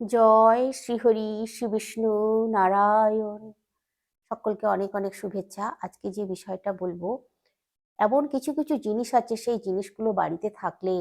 জয় শ্রীহরি শ্রী বিষ্ণু নারায়ণ। সকলকে অনেক অনেক শুভেচ্ছা। আজকে যে বিষয়টা বলব, এমন কিছু কিছু জিনিস আছে, সেই জিনিসগুলো বাড়িতে থাকলে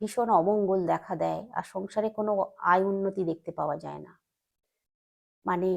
ভীষণ অমঙ্গল দেখা দেয় আর সংসারে কোনো আয় উন্নতি দেখতে পাওয়া যায় না। মানে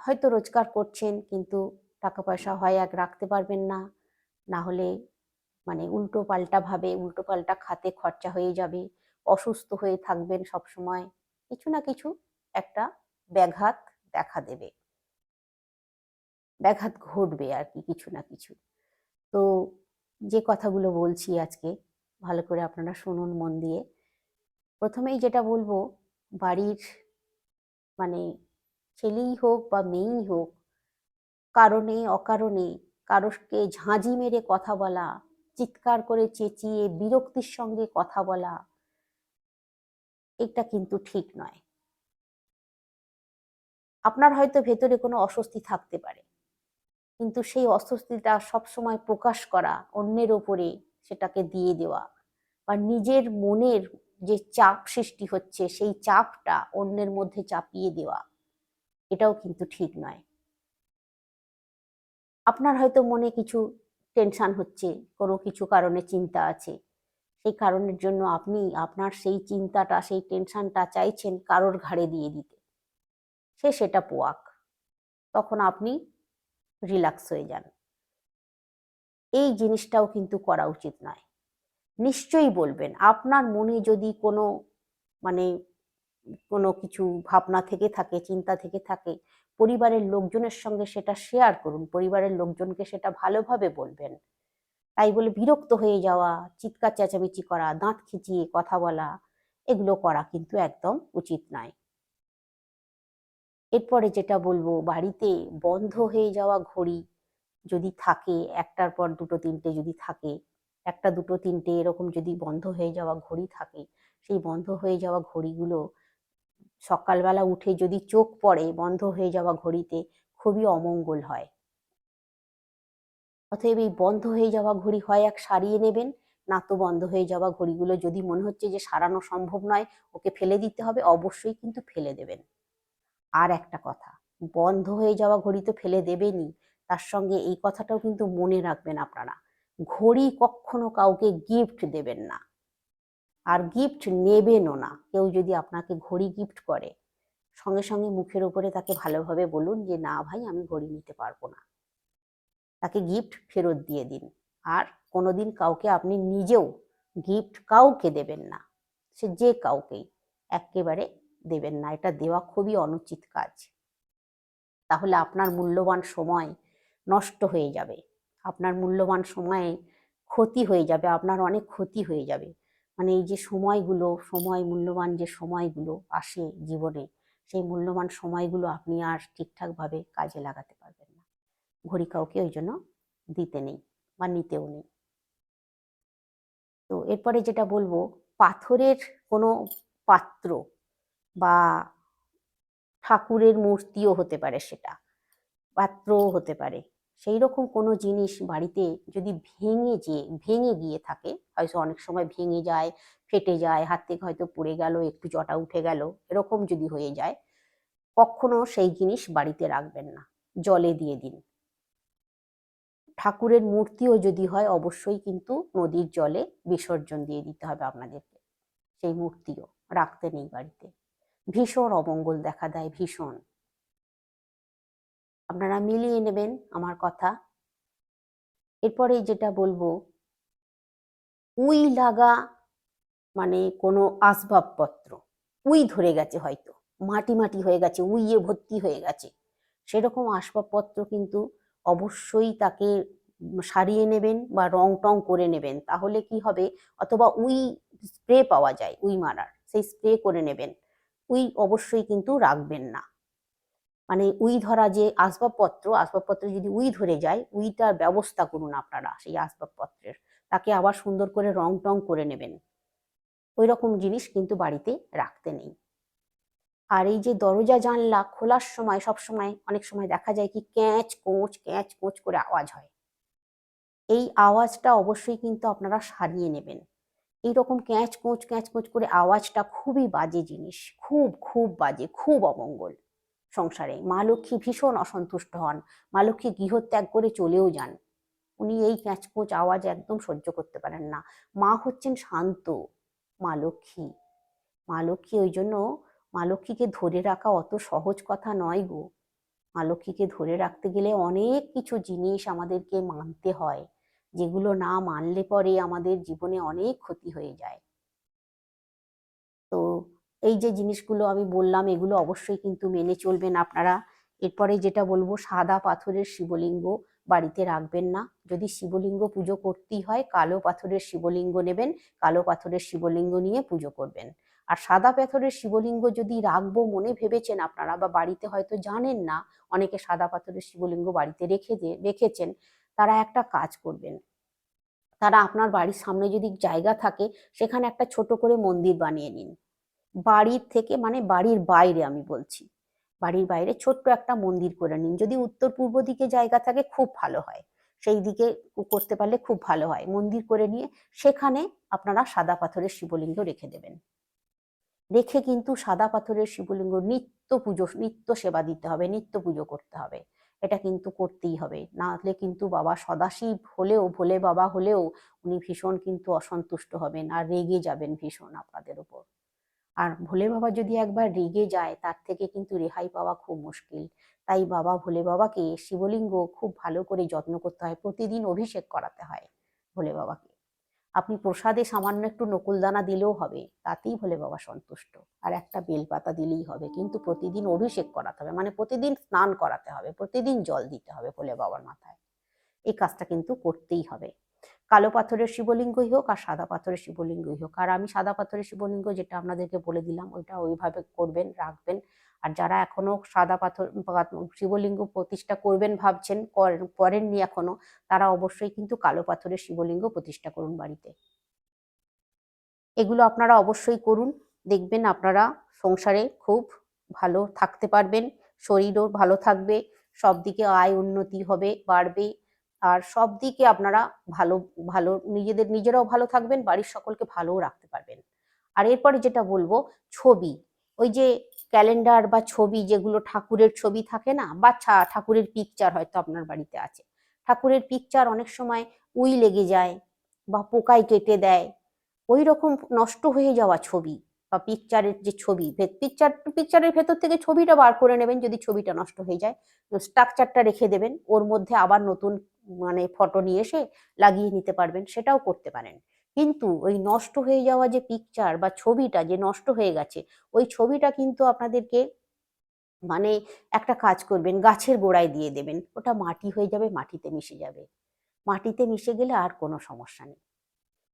হয়তো রোজগার করছেন, কিন্তু টাকা পয়সা হয় এক রাখতে পারবেন না। না হলে মানে উল্টো পাল্টা ভাবে উল্টো পাল্টা খাতে খরচা হয়ে যাবে, অসুস্থ হয়ে থাকবেন সব সময় কিছু না কিছু একটা ব্যাঘাত দেখা দেবে। ব্যাঘাত ঘটবে আর কি, কিছু না কিছু। তো যে কথাগুলো বলছি আজকে, ভালো করে আপনারা শুনুন মন দিয়ে। প্রথমেই যেটা বলব, বাড়ির মানে ছেলেই হোক বা মেয়েই হোক, কারণে অকারণে কারোকে ঝাঁঝি মেরে কথা বলা, চিৎকার করে চেঁচিয়ে বিরক্তির সঙ্গে কথা বলা এটা কিন্তু ঠিক নয়। আপনার হয়তো ভেতরে কোনো অস্বস্তি থাকতে পারে, কিন্তু সেই অস্বস্তিটা সবসময় প্রকাশ করা অন্যের ওপরে সেটাকে দিয়ে দেওয়া বা নিজের মনের যে চাপ সৃষ্টি হচ্ছে সেই চাপটা অন্যের মধ্যে চাপিয়ে দেওয়া, এটাও কিন্তু ঠিক নয়। আপনার হয়তো মনে কিছু টেনশন হচ্ছে, কোনো কিছু কারণে চিন্তা আছে সেই কারণের জন্য আপনি আপনার সেই চিন্তাটা, সেই টেনশনটা চাইছেন কারোর ঘাড়ে দিয়ে দিতে। সে সেটা পোয়াক। তখন আপনি রিল্যাক্স হয়ে যান। এই জিনিসটাও কিন্তু করা উচিত নয়। নিশ্চয়ই বলবেন, আপনার মনে যদি কোনো মানে কোনো কিছু ভাবনা থেকে থাকে, চিন্তা থেকে থাকে, পরিবারের লোকজনের সঙ্গে সেটা শেয়ার করুন। পরিবারের লোকজনকে সেটা ভালোভাবে বলবেন। তাই বলে বিরক্ত হয়ে যাওয়া, চিৎকার চেঁচামেচি করা, দাঁত খিচিয়ে কথা বলা, এগুলো করা কিন্তু একদম উচিত নয়। এরপরে যেটা বলব, বাড়িতে বন্ধ হয়ে যাওয়া ঘড়ি যদি থাকে, একটার পর দুটো তিনটে যদি থাকে, একটা দুটো তিনটে এরকম যদি বন্ধ হয়ে যাওয়া ঘড়ি থাকে, সেই বন্ধ হয়ে যাওয়া ঘড়িগুলো সকালবেলা উঠে যদি চোখ পড়ে বন্ধ হয়ে যাওয়া ঘড়িতে, খুবই অমঙ্গল হয়। অতএব এই বন্ধ হয়ে যাওয়া ঘড়ি হয় এক সারিয়ে নেবেন। না তো বন্ধ হয়ে যাওয়া ঘড়িগুলো যদি মনে হচ্ছে যে সারানো সম্ভব নয়, ওকে ফেলে দিতে হবে, অবশ্যই কিন্তু ফেলে দেবেন। আর একটা কথা, বন্ধ হয়ে যাওয়া ঘড়ি তো ফেলে দেবেনই, তার সঙ্গে এই কথাটাও কিন্তু মনে রাখবেন আপনারা, ঘড়ি কখনো কাউকে গিফট দেবেন না। আর গিফট নেবেনও না, কেউ যদি আপনাকে ঘড়ি গিফট করে, সঙ্গে সঙ্গে মুখের উপরে তাকে ভালোভাবে বলুন যে, না ভাই, আমি ঘড়ি নিতে পারব না। তাকে গিফট ফেরত দিয়ে দিন। আর কোনোদিন কাউকে আপনি নিজেও গিফট কাউকে দেবেন না। সে যে কাউকেই একেবারে দেবেন না। এটা দেওয়া খুবই অনুচিত কাজ। তাহলে আপনার মূল্যবান সময় নষ্ট হয়ে যাবে। আপনার মূল্যবান সময়ে ক্ষতি হয়ে যাবে। আপনার অনেক ক্ষতি হয়ে যাবে। মানে এই যে সময়গুলো, সময়, মূল্যবান যে সময়গুলো আসে জীবনে, সেই মূল্যবান সময়গুলো আপনি আর ঠিকঠাকভাবে কাজে লাগাতে পারবেন ঘড়ি কাউকে ওই জন্য দিতে নেই বা নিতেও নেই। তো এরপরে যেটা বলব, পাথরের কোনো পাত্র বা ঠাকুরের মূর্তিও হতে পারে সেটা, পাত্রও হতে পারে। সেই রকম কোনো জিনিস বাড়িতে যদি ভেঙে যে, ভেঙে গিয়ে থাকে, হয়তো অনেক সময় ভেঙে যায়, ফেটে যায়, হাত থেকে হয়তো পড়ে গেল, একটু জটা উঠে গেল, এরকম যদি হয়ে যায়, কখনো সেই জিনিস বাড়িতে রাখবেন না, জলে দিয়ে দিন। ঠাকুরের মূর্তিও যদি হয়, অবশ্যই কিন্তু নদীর জলে বিসর্জন দিয়ে দিতে হবে আপনাদেরকে। সেই মূর্তিও রাখতে নেই বাড়িতে। ভীষণ অমঙ্গল দেখা দেয়, ভীষণ। আপনারা মিলিয়ে নেবেন আমার কথা। এরপরে যেটা বলব, উই লাগা মানে কোনো আসবাবপত্র। উই ধরে গেছে হয়তো। মাটি মাটি হয়ে গেছে, উইয়ে ভর্তি হয়ে গেছে। সেরকম আসবাবপত্র কিন্তু অবশ্যই তাকে সারিয়ে নেবেন বা রং টং করে নেবেন। তাহলে কি হবে? অথবা উই স্প্রে পাওয়া যায়, উই মারার, সেই স্প্রে করে নেবেন। উই অবশ্যই কিন্তু রাখবেন না। মানে উই ধরা যে আসবাবপত্র আসবাবপত্র যদি উই ধরে যায়, উইটার ব্যবস্থা করুন আপনারা সেই আসবাবপত্রের। তাকে আবার সুন্দর করে রং টং করে নেবেন। ওই রকম জিনিস কিন্তু বাড়িতে রাখতে নেই। আর এই যে দরজা জানলা খোলার সময় সব সময় অনেক সময় দেখা যায় কি ক্যাঁচ, কোঁচ ক্যাঁচ, কোঁচ করে আওয়াজ হয়। এই আওয়াজটা অবশ্যই কিন্তু আপনারা সারিয়ে নেবেন। এইরকম ক্যাঁচ, কোঁচ ক্যাঁচ, কোঁচ করে আওয়াজটা খুবই বাজে জিনিস। খুব খুব বাজে, খুব অমঙ্গল সংসারে। মা লক্ষ্মী ভীষণ অসন্তুষ্ট হন। মা লক্ষ্মী গৃহত্যাগ করে চলেও যান। উনি এই ক্যাঁচকোঁচ আওয়াজ একদম সহ্য করতে পারেন না। মা হচ্ছেন শান্ত মা লক্ষ্মী। মা লক্ষ্মী ওই জন্য মা লক্ষ্মীকে ধরে রাখা অত সহজ কথা নয় গো। মা লক্ষ্মীকে ধরে রাখতে গেলে অনেক কিছু জিনিস আমাদেরকে মানতে হয়, যেগুলো না মানলে পরে আমাদের জীবনে অনেক ক্ষতি হয়ে যায়। তো এই যে জিনিসগুলো আমি বললাম, এগুলো অবশ্যই কিন্তু মেনে চলবেন আপনারা। এরপরে যেটা বলব, সাদা পাথরের শিবলিঙ্গ বাড়িতে রাখবেন না। যদি শিবলিঙ্গ পুজো করতেই হয়, কালো পাথরের শিবলিঙ্গ নেবেন, কালো পাথরের শিবলিঙ্গ নিয়ে পুজো করবেন। আর সাদা পাথরের শিবলিঙ্গ যদি রাখব মনে ভেবেছেন আপনারা বা বাড়িতে হয়তো জানেন না, অনেকে সাদা পাথরের শিবলিঙ্গ বাড়িতে রেখে দিয়ে রেখেছেন, তারা একটা কাজ করবেন। তারা আপনার বাড়ির সামনে যদি জায়গা থাকে, সেখানে একটা ছোট করে মন্দির বানিয়ে নিন। বাড়ির থেকে মানে বাড়ির বাইরে আমি বলছি। বাড়ির বাইরে ছোট্ট একটা মন্দির করে নিন। যদি উত্তর পূর্ব দিকে জায়গা থাকে, খুব ভালো হয়। সেই দিকে করতে পারলে খুব ভালো হয়। মন্দির করে নিয়ে সেখানে আপনারা সাদা পাথরের শিবলিঙ্গ রেখে দেবেন। রেখে কিন্তু সাদা পাথরের শিবলিঙ্গ নিত্য পুজো, নিত্য সেবা দিতে হবে, নিত্য পুজো করতে হবে। এটা কিন্তু করতেই হবে। না হলে কিন্তু বাবা সদাশিব হলেও, ভোলে বাবা হলেও উনি ভীষণ কিন্তু অসন্তুষ্ট হবেন আর রেগে যাবেন ভীষণ আপনাদের উপর। আর ভোলে বাবা যদি একবার রেগে যায়, তার থেকে কিন্তু রেহাই পাওয়া খুব মুশকিল। তাই বাবা, ভোলে বাবাকে শিবলিঙ্গ খুব ভালো করে যত্ন করতে হয়, প্রতিদিন অভিষেক করাতে হয় ভোলে বাবাকে। আপনি প্রসাদে সামান্য একটু নকুলদানা দিলেও হবে, তাতেই ভোলে বাবা সন্তুষ্ট। আর একটা বেলপাতা দিলেই হবে, কিন্তু প্রতিদিন অভিষেক করাতে হবে মানে প্রতিদিন স্নান করাতে হবে, প্রতিদিন জল দিতে হবে ভোলে বাবার মাথায়। এই কাজটা কিন্তু করতেই হবে। কালো পাথরের শিবলিঙ্গই হোক আর সাদা পাথরের শিবলিঙ্গই হোক। আর আমি সাদা পাথরের শিবলিঙ্গ যেটা আপনাদেরকে বলে দিলাম, ওইটা ওইভাবে করবেন, রাখবেন। আর যারা এখনও সাদা পাথর শিবলিঙ্গ প্রতিষ্ঠা করবেন ভাবছেন করেন করেননি এখনও তারা অবশ্যই কিন্তু কালো পাথরের শিবলিঙ্গ প্রতিষ্ঠা করুন বাড়িতে। এগুলো আপনারা অবশ্যই করুন। দেখবেন আপনারা সংসারে খুব ভালো থাকতে পারবেন, শরীরও ভালো থাকবে সব দিকে আয় উন্নতি হবে, বাড়বে। আর সব দিকে আপনারা ভালো ভালো, নিজেদের, নিজেরাও ভালো থাকবেন, বাড়ির সকলকে ভালোও রাখতে পারবেন। আর এরপরে যেটা বলব, ছবি। ওই যে ক্যালেন্ডার বা ছবি যেগুলো ঠাকুরের ছবি থাকে না, বা ঠাকুরের পিকচার হয়তো আপনার বাড়িতে আছে। ঠাকুরের পিকচার অনেক সময় উই লেগে যায় বা পোকায় কেটে দেয়। ওই রকম নষ্ট হয়ে যাওয়া ছবি বা পিকচারের যে ছবি পিকচার পিকচারের ভেতর থেকে ছবিটা বার করে নেবেন যদি ছবিটা নষ্ট হয়ে যায়। স্ট্রাকচারটা রেখে দেবেন। ওর মধ্যে আবার নতুন মানে ফটো নিয়ে এসে লাগিয়ে নিতে পারবেন, সেটাও করতে পারেন। কিন্তু ওই নষ্ট হয়ে যাওয়া যে পিকচার বা ছবিটা যে নষ্ট হয়ে গেছে, ওই ছবিটা কিন্তু আপনাদেরকে মানে একটা কাজ করবেন, গাছের গোড়ায় দিয়ে দেবেন। ওটা মাটি হয়ে যাবে, মাটিতে মিশে যাবে। মাটিতে মিশে গেলে আর কোনো সমস্যা নেই।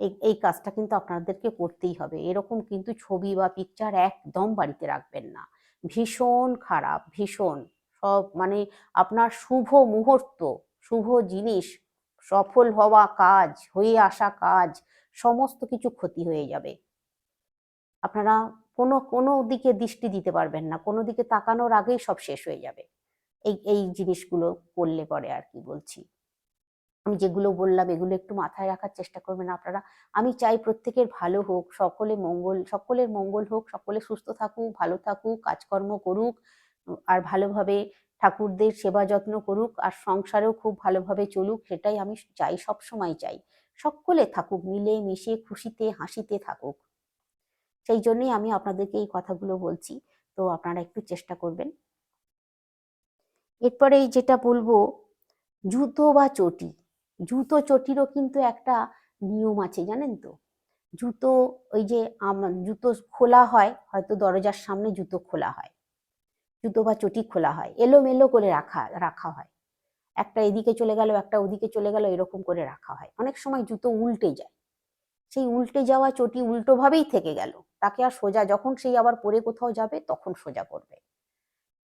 এই এই কাজটা কিন্তু আপনাদেরকে করতেই হবে। এরকম কিন্তু ছবি বা পিকচার একদম বাড়িতে রাখবেন না। ভীষণ খারাপ, ভীষণ। সব মানে আপনার শুভ মুহূর্ত। শুভ জিনিস, সফল হওয়া কাজ, হয়ে আসা কাজ, সমস্ত কিছু ক্ষতি হয়ে যাবে। আপনারা কোনো কোনো দিকে দৃষ্টি দিতে পারবেন না, কোনো দিকে তাকানোর আগেই সব শেষ হয়ে যাবে। এই এই জিনিসগুলো করলে পরে আর কি বলছি। আমি যেগুলো বললাম, এগুলো একটু মাথায় রাখার চেষ্টা করবেন আপনারা। আমি চাই প্রত্যেকের ভালো হোক, সকলে মঙ্গল, সকলের মঙ্গল হোক, সকলে সুস্থ থাকুক, ভালো থাকুক, কাজকর্ম করুক, আর ভালোভাবে ঠাকুরদের সেবা যত্ন করুক আর সংসারেও খুব ভালোভাবে চলুক, সেটাই আমি চাই সব সময় চাই। সকলে থাকুক মিলে মিশে খুশিতে, হাসিতে থাকুক। সেই জন্যই আমি আপনাদেরকে এই কথাগুলো বলছি, তো আপনারা একটু চেষ্টা করবেন। এরপরে যেটা বলব, জুতো বা চটি। জুতো, চটিরও কিন্তু একটা নিয়ম আছে, জানেন তো? জুতো, ওই যে জুতো খোলা হয়, হয়তো দরজার সামনে জুতো খোলা হয়। জুতো বা চটি খোলা হয়, এলোমেলো করে রাখা রাখা হয়। একটা এদিকে চলে গেল, একটা ওদিকে চলে গেল, এরকম করে রাখা হয়। অনেক সময় জুতো উল্টে যায়। সেই উল্টে যাওয়া চটি উল্টোভাবেই থেকে গেল। তাকে আর সোজা, যখন সেই আবার পরে কোথাও যাবে, তখন সোজা করবে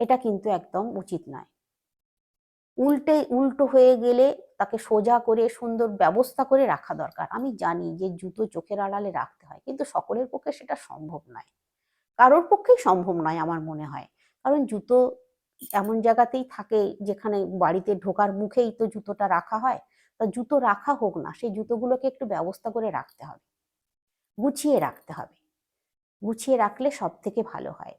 এটা কিন্তু একদম উচিত নয়। উল্টে, উল্টো হয়ে গেলে তাকে সোজা করে, সুন্দর ব্যবস্থা করে রাখা দরকার। আমি জানি যে জুতো চোখের আড়ালে রাখতে হয়, কিন্তু সকলের পক্ষে সেটা সম্ভব নয়। কারোর পক্ষেই সম্ভব নয়, আমার মনে হয়। কারণ জুতো এমন জায়গাতেই থাকে যেখানে বাড়িতে ঢোকার মুখেই তো জুতোটা রাখা হয়। তা জুতো রাখা হোক না, সেই জুতোগুলোকে একটু ব্যবস্থা করে রাখতে হবে। গুছিয়ে রাখতে হবে। গুছিয়ে রাখলে সব থেকে ভালো হয়।